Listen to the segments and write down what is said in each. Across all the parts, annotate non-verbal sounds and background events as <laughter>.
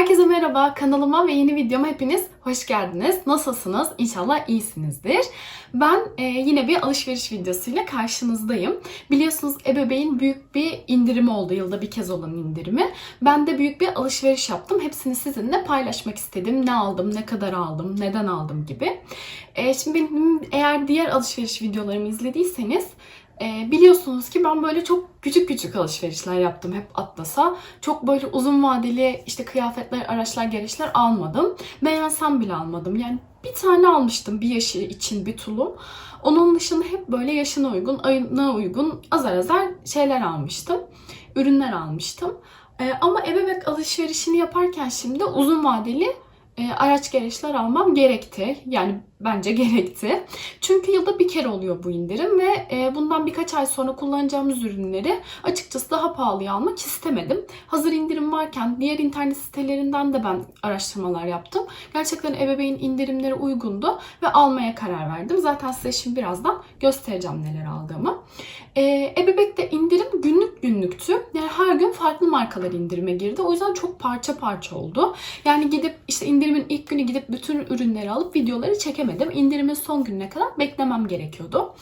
Herkese merhaba. Kanalıma ve yeni videoma hepiniz hoş geldiniz. Nasılsınız? İnşallah iyisinizdir. Ben e, yine bir alışveriş videosuyla karşınızdayım. Biliyorsunuz ebeveyn büyük bir indirimi oldu. Yılda bir kez olan indirimi. Ben de büyük bir alışveriş yaptım. Hepsini sizinle paylaşmak istedim. Ne aldım, ne kadar aldım, neden aldım gibi. E, şimdi benim eğer diğer alışveriş videolarımı izlediyseniz e, biliyorsunuz ki ben böyle çok küçük küçük alışverişler yaptım hep Atlas'a. Çok böyle uzun vadeli işte kıyafetler, araçlar, gereçler almadım. Beğensem bile almadım. Yani bir tane almıştım bir yaşı için bir tulum. Onun dışında hep böyle yaşına uygun, ayına uygun azar azar şeyler almıştım. Ürünler almıştım. E, ama ebebek alışverişini yaparken şimdi uzun vadeli e, araç gereçler almam gerekti. Yani bence <laughs> gerekti. Çünkü yılda bir kere oluyor bu indirim ve e, bundan birkaç ay sonra kullanacağımız ürünleri açıkçası daha pahalıya almak istemedim. Hazır indirim varken diğer internet sitelerinden de ben araştırmalar yaptım. Gerçekten ebeveyn indirimleri uygundu ve almaya karar verdim. Zaten size şimdi birazdan göstereceğim neler aldığımı. E, Ebebek'te indirim günlük günlüktü. Yani her gün farklı markalar indirime girdi. O yüzden çok parça parça oldu. Yani gidip işte indirimin ilk günü gidip bütün ürünleri alıp videoları çekemedim. İndirimin son gününe kadar beklemem gerekiyordu.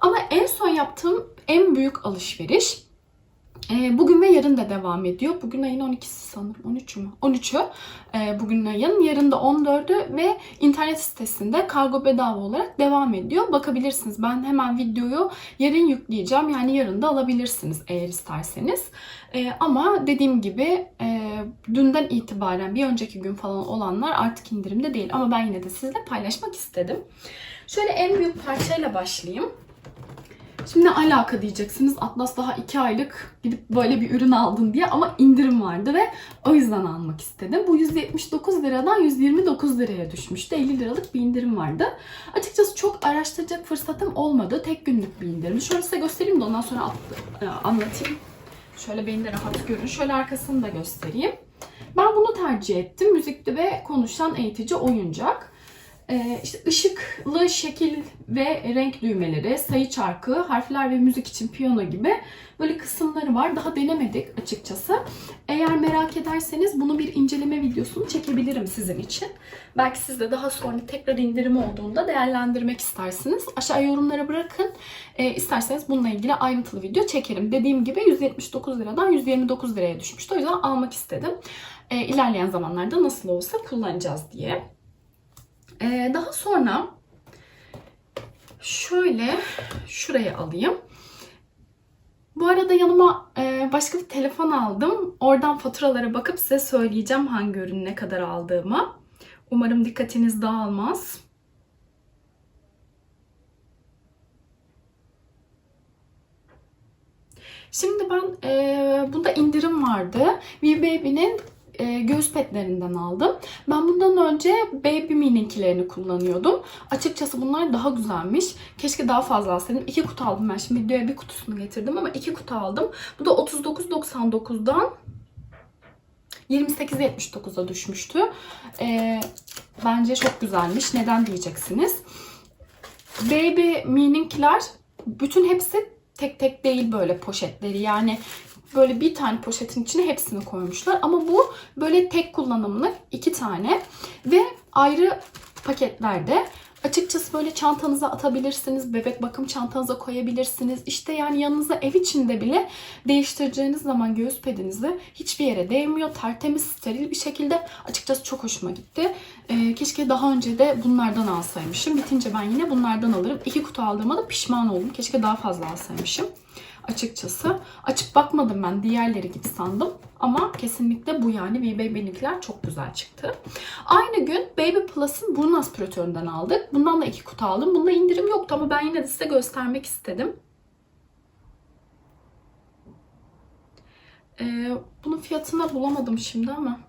Ama en son yaptığım en büyük alışveriş e, bugün ve yarın da devam ediyor. Bugün ayın 12'si sanırım. 13'ü mü? 13'ü. E, bugün ayın. Yarın da 14'ü ve internet sitesinde kargo bedava olarak devam ediyor. Bakabilirsiniz. Ben hemen videoyu yarın yükleyeceğim. Yani yarın da alabilirsiniz eğer isterseniz. E, ama dediğim gibi e, dünden itibaren bir önceki gün falan olanlar artık indirimde değil. Ama ben yine de sizle paylaşmak istedim. Şöyle en büyük parçayla başlayayım. Şimdi ne alaka diyeceksiniz. Atlas daha 2 aylık gidip böyle bir ürün aldın diye ama indirim vardı ve o yüzden almak istedim. Bu 179 liradan 129 liraya düşmüştü. 50 liralık bir indirim vardı. Açıkçası çok araştıracak fırsatım olmadı. Tek günlük bir indirim. Şöyle size göstereyim de ondan sonra e, anlatayım. Şöyle beni de rahat görün. Şöyle arkasını da göstereyim. Ben bunu tercih ettim. Müzikli ve konuşan eğitici oyuncak. Ee, işte ışıklı şekil ve renk düğmeleri, sayı çarkı, harfler ve müzik için piyano gibi böyle kısımları var. Daha denemedik açıkçası. Eğer merak ederseniz bunu bir inceleme videosunu çekebilirim sizin için. Belki siz de daha sonra tekrar indirim olduğunda değerlendirmek istersiniz. Aşağı yorumlara bırakın. Ee, isterseniz bununla ilgili ayrıntılı video çekerim. Dediğim gibi 179 liradan 129 liraya düşmüştü. O yüzden almak istedim. Ee, ilerleyen zamanlarda nasıl olsa kullanacağız diye. Ee, daha sonra şöyle şuraya alayım. Bu arada yanıma e, başka bir telefon aldım. Oradan faturalara bakıp size söyleyeceğim hangi ürün ne kadar aldığımı. Umarım dikkatiniz dağılmaz. Şimdi ben e, bunda indirim vardı. V Baby'nin e, göğüs petlerinden aldım. Ben bundan önce Baby Me'ninkilerini kullanıyordum. Açıkçası bunlar daha güzelmiş. Keşke daha fazla alsaydım. İki kutu aldım ben. Şimdi videoya bir kutusunu getirdim ama iki kutu aldım. Bu da 39.99'dan 28.79'a düşmüştü. E, bence çok güzelmiş. Neden diyeceksiniz. Baby Me'ninkiler bütün hepsi tek tek değil böyle poşetleri. Yani böyle bir tane poşetin içine hepsini koymuşlar. Ama bu böyle tek kullanımlık iki tane ve ayrı paketlerde. Açıkçası böyle çantanıza atabilirsiniz. Bebek bakım çantanıza koyabilirsiniz. İşte yani yanınıza ev içinde bile değiştireceğiniz zaman göğüs pedinizi hiçbir yere değmiyor. Tertemiz, steril bir şekilde. Açıkçası çok hoşuma gitti. Ee, keşke daha önce de bunlardan alsaymışım. Bitince ben yine bunlardan alırım. İki kutu aldığıma da pişman oldum. Keşke daha fazla alsaymışım açıkçası. Açıp bakmadım ben diğerleri gibi sandım. Ama kesinlikle bu yani V Baby'ninkiler çok güzel çıktı. Aynı gün Baby Plus'ın burun aspiratöründen aldık. Bundan da iki kutu aldım. Bunda indirim yoktu ama ben yine de size göstermek istedim. Ee, bunun fiyatını bulamadım şimdi ama.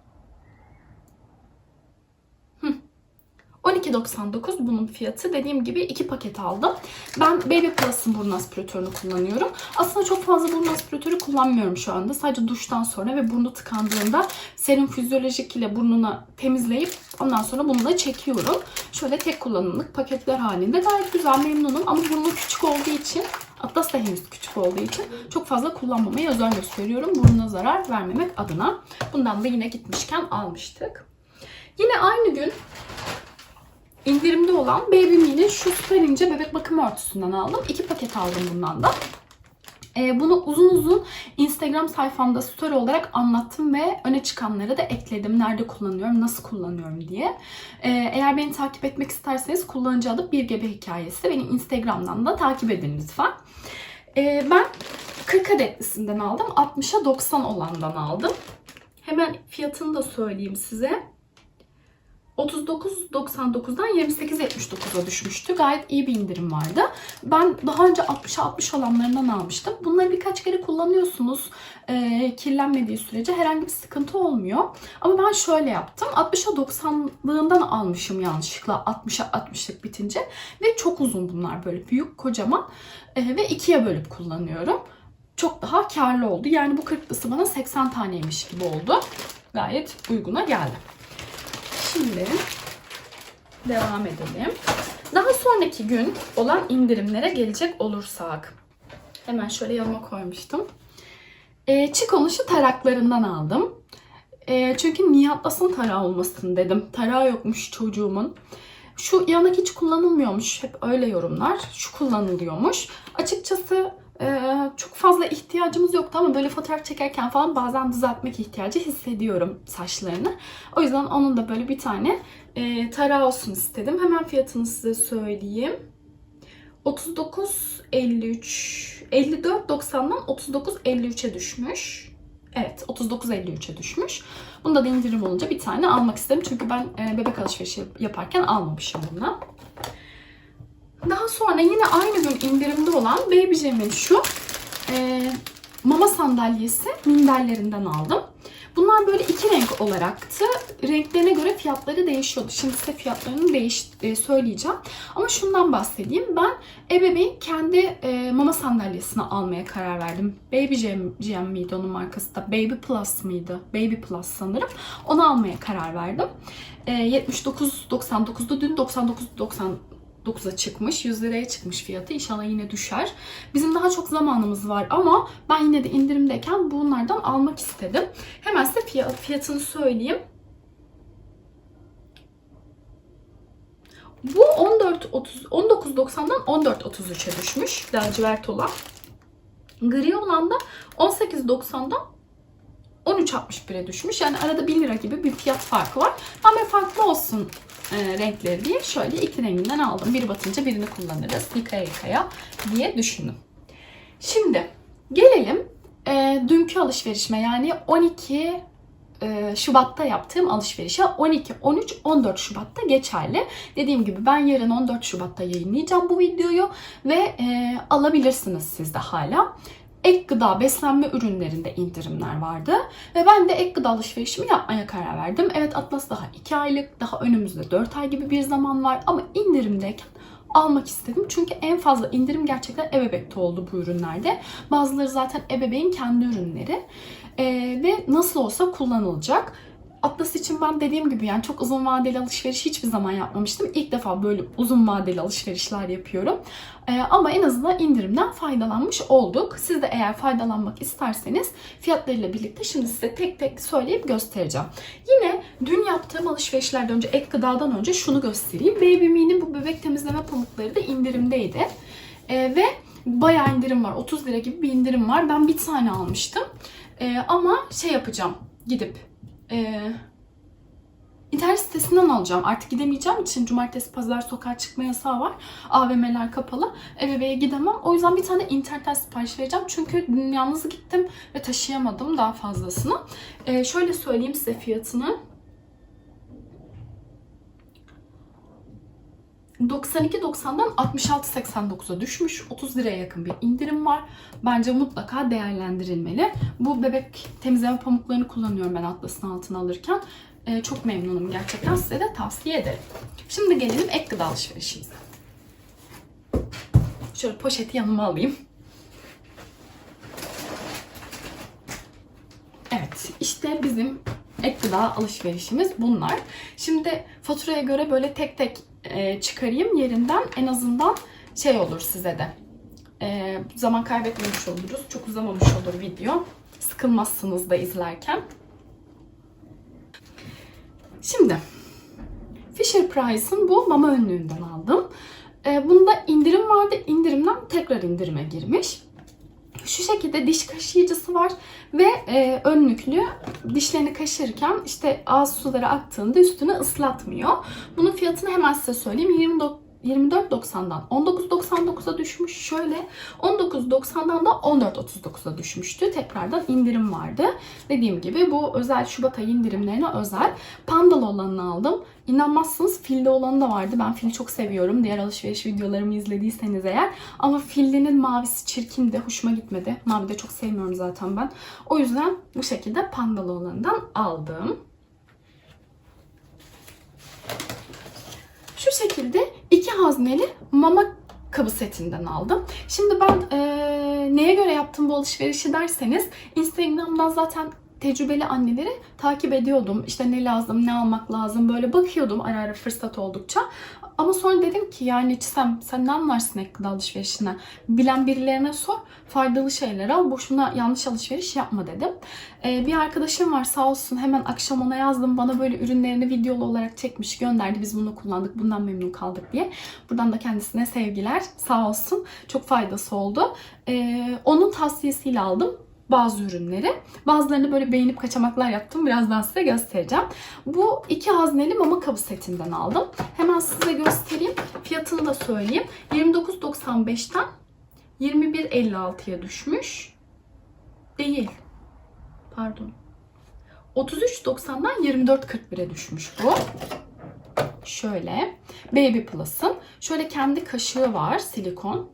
12.99 bunun fiyatı. Dediğim gibi iki paket aldım. Ben Baby Plus'ın burun aspiratörünü kullanıyorum. Aslında çok fazla burun aspiratörü kullanmıyorum şu anda. Sadece duştan sonra ve burnu tıkandığında serum fizyolojik ile burnuna temizleyip ondan sonra bununla çekiyorum. Şöyle tek kullanımlık paketler halinde. Gayet güzel memnunum ama burnu küçük olduğu için Atlas da henüz küçük olduğu için çok fazla kullanmamaya özen gösteriyorum. Burnuna zarar vermemek adına. Bundan da yine gitmişken almıştık. Yine aynı gün indirimde olan Baby Me'nin şu süper ince bebek bakım örtüsünden aldım. İki paket aldım bundan da. Ee, bunu uzun uzun Instagram sayfamda story olarak anlattım ve öne çıkanları da ekledim. Nerede kullanıyorum, nasıl kullanıyorum diye. Ee, eğer beni takip etmek isterseniz kullanıcı adı bir gebe hikayesi. Beni Instagram'dan da takip edin lütfen. Ee, ben 40 adetlisinden aldım. 60'a 90 olandan aldım. Hemen fiyatını da söyleyeyim size. 39.99'dan 28.79'a düşmüştü. Gayet iyi bir indirim vardı. Ben daha önce 60'a 60 olanlarından almıştım. Bunları birkaç kere kullanıyorsunuz. Ee, kirlenmediği sürece herhangi bir sıkıntı olmuyor. Ama ben şöyle yaptım. 60'a 90'lığından almışım yanlışlıkla 60'a 60'lık bitince. Ve çok uzun bunlar böyle büyük kocaman. Ee, ve ikiye bölüp kullanıyorum. Çok daha karlı oldu. Yani bu 40'lısı bana 80 taneymiş gibi oldu. Gayet uyguna geldi. Şimdi devam edelim. Daha sonraki gün olan indirimlere gelecek olursak. Hemen şöyle yanıma koymuştum. E, Chico'nun şu taraklarından aldım. E, çünkü Niye Atlas'ın tarağı olmasın dedim. Tarağı yokmuş çocuğumun. Şu yanak hiç kullanılmıyormuş. Hep öyle yorumlar. Şu kullanılıyormuş. Açıkçası ee, çok fazla ihtiyacımız yoktu ama böyle fotoğraf çekerken falan bazen düzeltmek ihtiyacı hissediyorum saçlarını. O yüzden onun da böyle bir tane e, tarağı olsun istedim. Hemen fiyatını size söyleyeyim. 39.53 54.90'dan 39.53'e düşmüş. Evet 39.53'e düşmüş. Bunda da indirim olunca bir tane almak istedim. Çünkü ben e, bebek alışverişi yaparken almamışım bundan. Daha sonra yine aynı gün indirimde olan Baby Jam'in şu e, mama sandalyesi minderlerinden aldım. Bunlar böyle iki renk olaraktı. Renklerine göre fiyatları değişiyordu. Şimdi size fiyatlarını değiş e, söyleyeceğim. Ama şundan bahsedeyim. Ben ebeveyn kendi e, mama sandalyesini almaya karar verdim. Baby Jam, Jam miydi onun markası da? Baby Plus mıydı? Baby Plus sanırım. Onu almaya karar verdim. E, 79.99'du. Dün 99.90 9'a çıkmış. 100 liraya çıkmış fiyatı. İnşallah yine düşer. Bizim daha çok zamanımız var ama ben yine de indirimdeyken bunlardan almak istedim. Hemen size fiyatını söyleyeyim. Bu 14.30 19.90'dan 14.33'e düşmüş. Lacivert olan. Gri olan da 18.90'dan 13.61'e düşmüş. Yani arada 1 lira gibi bir fiyat farkı var. Ama farklı olsun e, renkleri diye şöyle iki renginden aldım. Biri batınca birini kullanırız. Yıkaya yıkaya diye düşündüm. Şimdi gelelim e, dünkü alışverişime yani 12 e, Şubat'ta yaptığım alışverişe 12, 13, 14 Şubat'ta geçerli. Dediğim gibi ben yarın 14 Şubat'ta yayınlayacağım bu videoyu ve e, alabilirsiniz siz de hala ek gıda beslenme ürünlerinde indirimler vardı. Ve ben de ek gıda alışverişimi yapmaya karar verdim. Evet Atlas daha 2 aylık, daha önümüzde 4 ay gibi bir zaman var ama indirimdeyken almak istedim. Çünkü en fazla indirim gerçekten ebebekte oldu bu ürünlerde. Bazıları zaten ebeveyn kendi ürünleri. Ee, ve nasıl olsa kullanılacak. Atlas için ben dediğim gibi yani çok uzun vadeli alışveriş hiçbir zaman yapmamıştım. İlk defa böyle uzun vadeli alışverişler yapıyorum. Ee, ama en azından indirimden faydalanmış olduk. Siz de eğer faydalanmak isterseniz fiyatlarıyla birlikte şimdi size tek tek söyleyip göstereceğim. Yine dün yaptığım alışverişlerden önce ek gıdadan önce şunu göstereyim. Baby Me'nin bu bebek temizleme pamukları da indirimdeydi. Ee, ve bayağı indirim var. 30 lira gibi bir indirim var. Ben bir tane almıştım. Ee, ama şey yapacağım. Gidip e, internet sitesinden alacağım. Artık gidemeyeceğim için cumartesi pazar sokağa çıkma yasağı var. AVM'ler kapalı. Eve beye gidemem. O yüzden bir tane internetten sipariş vereceğim. Çünkü yalnız gittim ve taşıyamadım daha fazlasını. E, şöyle söyleyeyim size fiyatını. 92.90'dan 66.89'a düşmüş. 30 liraya yakın bir indirim var. Bence mutlaka değerlendirilmeli. Bu bebek temizleme pamuklarını kullanıyorum ben Atlas'ın altına alırken. Ee, çok memnunum gerçekten. Size de tavsiye ederim. Şimdi gelelim ek gıda alışverişimize. Şöyle poşeti yanıma alayım. Evet, işte bizim ek gıda alışverişimiz bunlar. Şimdi faturaya göre böyle tek tek e, çıkarayım yerinden en azından şey olur size de. E, zaman kaybetmemiş oluruz. Çok uzamamış olur video. Sıkılmazsınız da izlerken. Şimdi Fisher Price'ın bu mama önlüğünden aldım. E, bunda indirim vardı. İndirimden tekrar indirime girmiş. Şu şekilde diş kaşıyıcısı var ve e, önlüklü dişlerini kaşırken işte ağız suları aktığında üstünü ıslatmıyor. Bunun fiyatını hemen size söyleyeyim. 29 24.90'dan 19.99'a düşmüş. Şöyle 19.90'dan da 14.39'a düşmüştü. Tekrardan indirim vardı. Dediğim gibi bu özel Şubat ayı indirimlerine özel. Pandalı olanını aldım. İnanmazsınız filli olanı da vardı. Ben fili çok seviyorum. Diğer alışveriş videolarımı izlediyseniz eğer. Ama fillinin mavisi çirkindi. Hoşuma gitmedi. Mavi de çok sevmiyorum zaten ben. O yüzden bu şekilde pandalı olanından aldım. Şu şekilde iki hazneli mama kabı setinden aldım. Şimdi ben eee, neye göre yaptım bu alışverişi derseniz Instagram'dan zaten tecrübeli anneleri takip ediyordum. İşte ne lazım, ne almak lazım böyle bakıyordum ara ara fırsat oldukça. Ama sonra dedim ki yani Çisem sen ne anlarsın ek gıda alışverişine? Bilen birilerine sor. Faydalı şeyler al. Boşuna yanlış alışveriş yapma dedim. Ee, bir arkadaşım var sağ olsun hemen akşam ona yazdım. Bana böyle ürünlerini videolu olarak çekmiş gönderdi. Biz bunu kullandık. Bundan memnun kaldık diye. Buradan da kendisine sevgiler. Sağ olsun. Çok faydası oldu. Ee, onun tavsiyesiyle aldım bazı ürünleri. Bazılarını böyle beğenip kaçamaklar yaptım. Birazdan size göstereceğim. Bu iki hazneli mama kabı setinden aldım. Hemen size göstereyim. Fiyatını da söyleyeyim. 29.95'ten 21.56'ya düşmüş. Değil. Pardon. 33.90'dan 24.41'e düşmüş bu. Şöyle. Baby Plus'ın. Şöyle kendi kaşığı var. Silikon.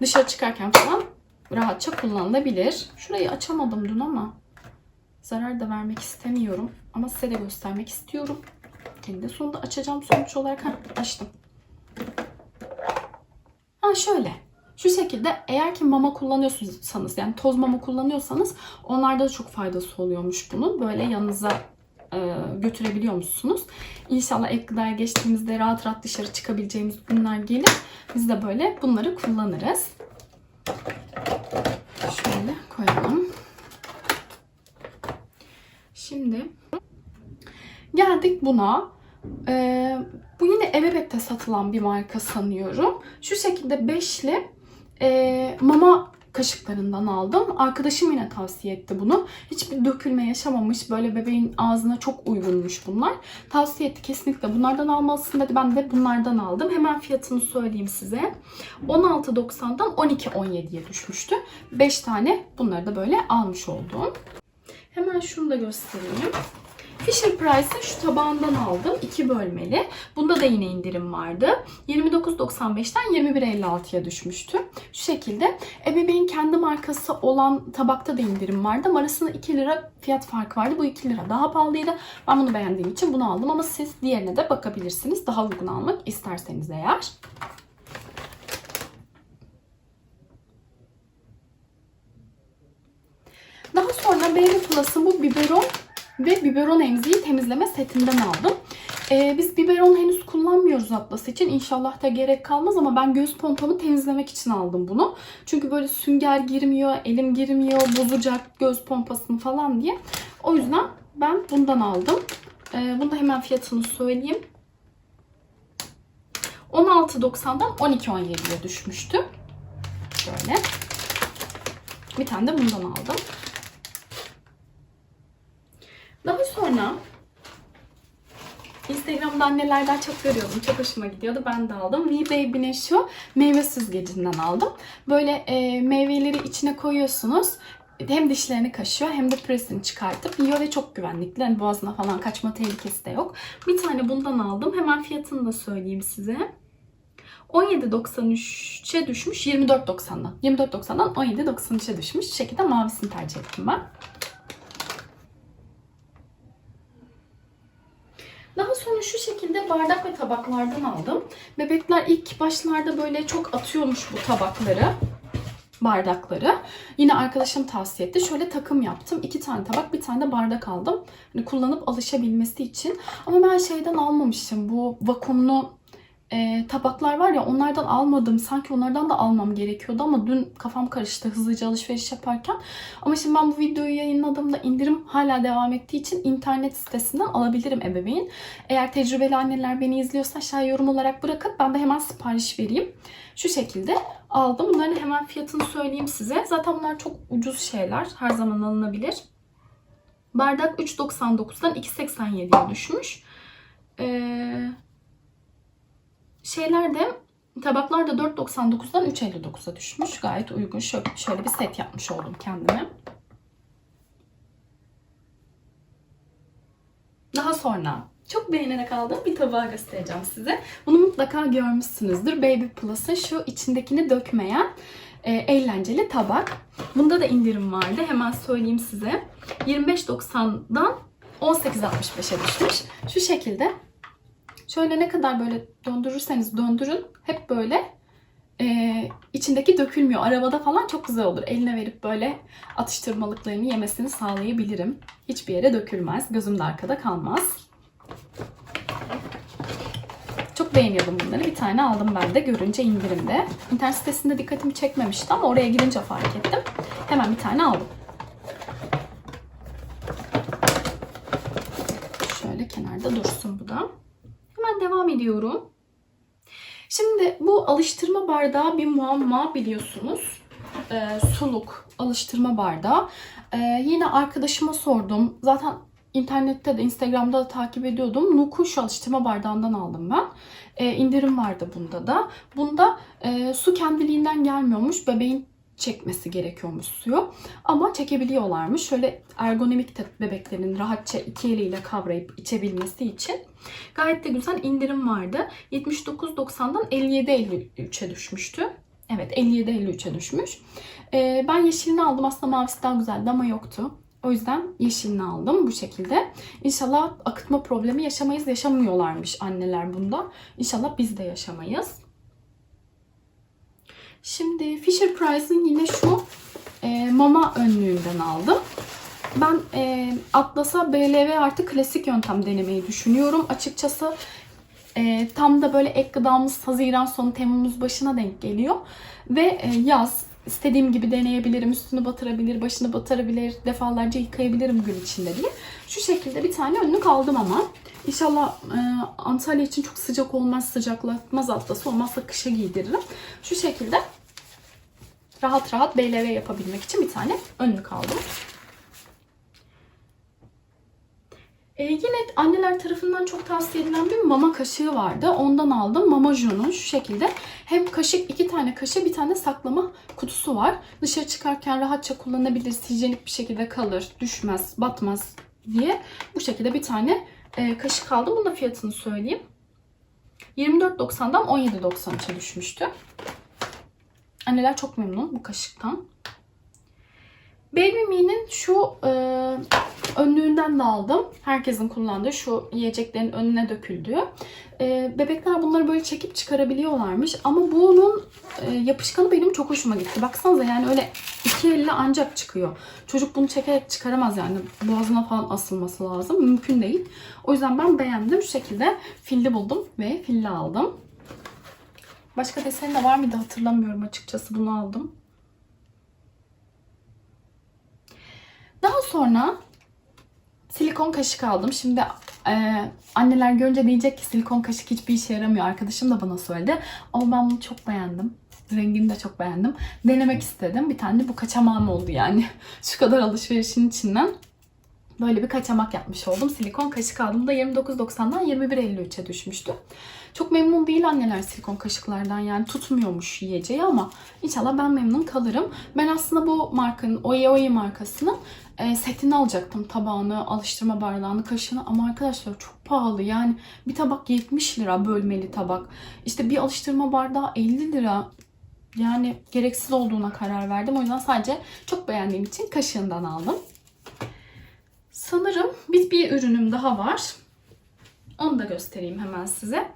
Dışarı çıkarken falan rahatça kullanılabilir. Şurayı açamadım dün ama zarar da vermek istemiyorum. Ama size de göstermek istiyorum. Eninde sonunda açacağım sonuç olarak. Heh, açtım. Ha şöyle. Şu şekilde eğer ki mama kullanıyorsanız yani toz mama kullanıyorsanız onlarda da çok faydası oluyormuş bunun. Böyle yanınıza e, götürebiliyormuşsunuz. İnşallah ek gıdaya geçtiğimizde rahat rahat dışarı çıkabileceğimiz günler gelir. Biz de böyle bunları kullanırız. Şöyle koyalım. Şimdi geldik buna. Ee, bu yine Ebebek'te satılan bir marka sanıyorum. Şu şekilde beşli e, mama kaşıklarından aldım. Arkadaşım yine tavsiye etti bunu. Hiçbir dökülme yaşamamış. Böyle bebeğin ağzına çok uygunmuş bunlar. Tavsiye etti kesinlikle bunlardan almalısın dedi. Ben de bunlardan aldım. Hemen fiyatını söyleyeyim size. 16.90'dan 12.17'ye düşmüştü. 5 tane bunları da böyle almış oldum. Hemen şunu da göstereyim. Fisher Price'ın şu tabağından aldım. 2 bölmeli. Bunda da yine indirim vardı. 29.95'ten 21.56'ya düşmüştü. Şu şekilde. Ebeveyn kendi markası olan tabakta da indirim vardı. Ama arasında 2 lira fiyat farkı vardı. Bu 2 lira daha pahalıydı. Ben bunu beğendiğim için bunu aldım. Ama siz diğerine de bakabilirsiniz. Daha uygun almak isterseniz eğer. Daha sonra Baby Plus'ın bu biberon ve biberon emziği temizleme setinden aldım. Ee, biz biberon henüz kullanmıyoruz Atlas için. İnşallah da gerek kalmaz ama ben göz pompamı temizlemek için aldım bunu. Çünkü böyle sünger girmiyor, elim girmiyor, bozacak göz pompasını falan diye. O yüzden ben bundan aldım. Ee, bunu da hemen fiyatını söyleyeyim. 16.90'dan 12.17'ye düşmüştü. Şöyle. Bir tane de bundan aldım. Daha sonra Instagram'da annelerden çok görüyordum. Çok hoşuma gidiyordu. Ben de aldım. We Baby'nin şu meyve süzgecinden aldım. Böyle e, meyveleri içine koyuyorsunuz. hem dişlerini kaşıyor hem de presini çıkartıp yiyor ve çok güvenlikli. Yani boğazına falan kaçma tehlikesi de yok. Bir tane bundan aldım. Hemen fiyatını da söyleyeyim size. 17.93'e düşmüş 24.90'dan. 24.90'dan 17.93'e düşmüş. Şu şekilde mavisini tercih ettim ben. Daha sonra şu şekilde bardak ve tabaklardan aldım. Bebekler ilk başlarda böyle çok atıyormuş bu tabakları, bardakları. Yine arkadaşım tavsiye etti. Şöyle takım yaptım. İki tane tabak, bir tane de bardak aldım. Hani kullanıp alışabilmesi için. Ama ben şeyden almamışım. Bu vakumlu e, tabaklar var ya onlardan almadım. Sanki onlardan da almam gerekiyordu ama dün kafam karıştı hızlıca alışveriş yaparken. Ama şimdi ben bu videoyu yayınladığımda indirim hala devam ettiği için internet sitesinden alabilirim ebeveyn. Eğer tecrübeli anneler beni izliyorsa aşağı yorum olarak bırakın. Ben de hemen sipariş vereyim. Şu şekilde aldım. Bunların hemen fiyatını söyleyeyim size. Zaten bunlar çok ucuz şeyler. Her zaman alınabilir. Bardak 3.99'dan 2.87'ye düşmüş. Eee şeyler de tabaklar da 4.99'dan 3.59'a düşmüş. Gayet uygun. Şöyle, şöyle bir set yapmış oldum kendime. Daha sonra çok beğenerek aldığım bir tabağı göstereceğim size. Bunu mutlaka görmüşsünüzdür. Baby Plus'ın şu içindekini dökmeyen e, eğlenceli tabak. Bunda da indirim vardı. Hemen söyleyeyim size. 25.90'dan 18.65'e düşmüş. Şu şekilde Şöyle ne kadar böyle döndürürseniz döndürün hep böyle e, içindeki dökülmüyor. Arabada falan çok güzel olur. Eline verip böyle atıştırmalıklarını yemesini sağlayabilirim. Hiçbir yere dökülmez. Gözümde arkada kalmaz. Çok beğeniyordum bunları. Bir tane aldım ben de görünce indirimde. İnternet sitesinde dikkatimi çekmemişti ama oraya girince fark ettim. Hemen bir tane aldım. Şöyle kenarda dursun bu da. Hemen devam ediyorum. Şimdi bu alıştırma bardağı bir muamma biliyorsunuz. Ee, suluk alıştırma bardağı. Ee, yine arkadaşıma sordum. Zaten internette de Instagram'da da takip ediyordum. Nuku şu alıştırma bardağından aldım ben. Ee, indirim vardı bunda da. Bunda e, su kendiliğinden gelmiyormuş. Bebeğin çekmesi gerekiyormuş suyu. Ama çekebiliyorlarmış. Şöyle ergonomik bebeklerin rahatça iki eliyle kavrayıp içebilmesi için. Gayet de güzel indirim vardı. 79.90'dan 57.53'e düşmüştü. Evet 57.53'e düşmüş. Ee, ben yeşilini aldım. Aslında mavisi daha güzeldi ama yoktu. O yüzden yeşilini aldım bu şekilde. İnşallah akıtma problemi yaşamayız. Yaşamıyorlarmış anneler bunda. İnşallah biz de yaşamayız. Şimdi Fisher Price'ın yine şu e, mama önlüğünden aldım. Ben e, Atlas'a BLV artı klasik yöntem denemeyi düşünüyorum. Açıkçası e, tam da böyle ek gıdamız Haziran sonu Temmuz başına denk geliyor. Ve e, yaz istediğim gibi deneyebilirim. Üstünü batırabilir, başını batırabilir, defalarca yıkayabilirim gün içinde diye. Şu şekilde bir tane önlük aldım ama. İnşallah e, Antalya için çok sıcak olmaz, sıcaklatmaz atlası olmazsa kışa giydiririm. Şu şekilde rahat rahat BLV yapabilmek için bir tane önlük aldım. Ee, yine anneler tarafından çok tavsiye edilen bir mama kaşığı vardı. Ondan aldım. Mama Jo'nun şu şekilde. Hem kaşık, iki tane kaşığı, bir tane saklama kutusu var. Dışarı çıkarken rahatça kullanabiliriz. Hijyenik bir şekilde kalır, düşmez, batmaz diye. Bu şekilde bir tane e, kaşık aldım. Bunun da fiyatını söyleyeyim. 24.90'dan 17.93'e düşmüştü. Anneler çok memnun bu kaşıktan. Baby Me'nin şu e, önlüğünden de aldım. Herkesin kullandığı şu yiyeceklerin önüne döküldüğü. E, bebekler bunları böyle çekip çıkarabiliyorlarmış. Ama bunun e, yapışkanı benim çok hoşuma gitti. Baksanıza yani öyle iki elle ancak çıkıyor. Çocuk bunu çekerek çıkaramaz yani. Boğazına falan asılması lazım. Mümkün değil. O yüzden ben beğendim. Şu şekilde filli buldum ve filli aldım. Başka deseni de var mıydı hatırlamıyorum açıkçası. Bunu aldım. Daha sonra silikon kaşık aldım. Şimdi e, anneler görünce diyecek ki silikon kaşık hiçbir işe yaramıyor. Arkadaşım da bana söyledi. Ama ben bunu çok beğendim. Rengini de çok beğendim. Denemek istedim. Bir tane de bu kaçamağım oldu yani. <laughs> Şu kadar alışverişin içinden. Böyle bir kaçamak yapmış oldum. Silikon kaşık aldığımda 29.90'dan 21.53'e düşmüştü. Çok memnun değil anneler silikon kaşıklardan yani tutmuyormuş yiyeceği ama inşallah ben memnun kalırım. Ben aslında bu markanın Oye Oye markasının e, setini alacaktım. Tabağını, alıştırma bardağını, kaşığını ama arkadaşlar çok pahalı. Yani bir tabak 70 lira bölmeli tabak. İşte bir alıştırma bardağı 50 lira. Yani gereksiz olduğuna karar verdim. O yüzden sadece çok beğendiğim için kaşığından aldım. Sanırım bir, bir ürünüm daha var. Onu da göstereyim hemen size.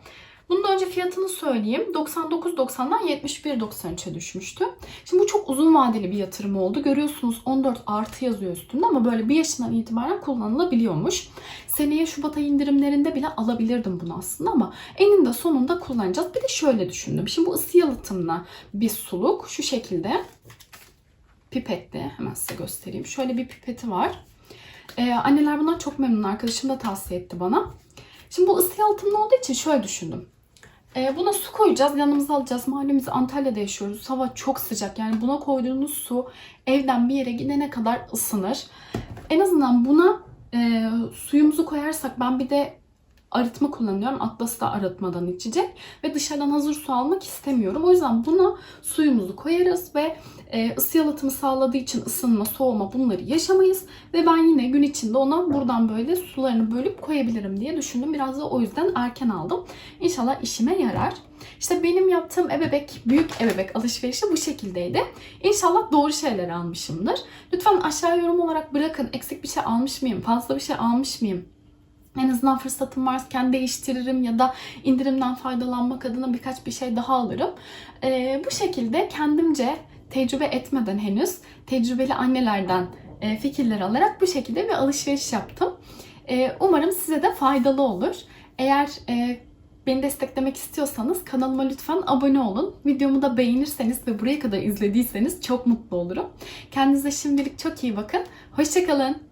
Bundan önce fiyatını söyleyeyim. 99.90'dan 71.93'e düşmüştü. Şimdi bu çok uzun vadeli bir yatırım oldu. Görüyorsunuz 14 artı yazıyor üstünde ama böyle bir yaşından itibaren kullanılabiliyormuş. Seneye Şubat ayı indirimlerinde bile alabilirdim bunu aslında ama eninde sonunda kullanacağız. Bir de şöyle düşündüm. Şimdi bu ısı yalıtımlı bir suluk. Şu şekilde pipetli. Hemen size göstereyim. Şöyle bir pipeti var. Ee, anneler bundan çok memnun. Arkadaşım da tavsiye etti bana. Şimdi bu ısı yalıtımlı olduğu için şöyle düşündüm. Ee, buna su koyacağız, yanımıza alacağız. Malum biz Antalya'da yaşıyoruz. Hava çok sıcak. Yani buna koyduğunuz su evden bir yere gidene kadar ısınır. En azından buna e, suyumuzu koyarsak ben bir de arıtma kullanıyorum. Atlas da arıtmadan içecek. Ve dışarıdan hazır su almak istemiyorum. O yüzden buna suyumuzu koyarız ve e, ısı yalıtımı sağladığı için ısınma, soğuma bunları yaşamayız. Ve ben yine gün içinde ona buradan böyle sularını bölüp koyabilirim diye düşündüm. Biraz da o yüzden erken aldım. İnşallah işime yarar. İşte benim yaptığım ebebek, büyük ebebek alışverişi bu şekildeydi. İnşallah doğru şeyler almışımdır. Lütfen aşağı yorum olarak bırakın. Eksik bir şey almış mıyım? Fazla bir şey almış mıyım? En azından fırsatım varken değiştiririm ya da indirimden faydalanmak adına birkaç bir şey daha alırım. Ee, bu şekilde kendimce tecrübe etmeden henüz tecrübeli annelerden e, fikirler alarak bu şekilde bir alışveriş yaptım. E, umarım size de faydalı olur. Eğer e, beni desteklemek istiyorsanız kanalıma lütfen abone olun. Videomu da beğenirseniz ve buraya kadar izlediyseniz çok mutlu olurum. Kendinize şimdilik çok iyi bakın. Hoşçakalın.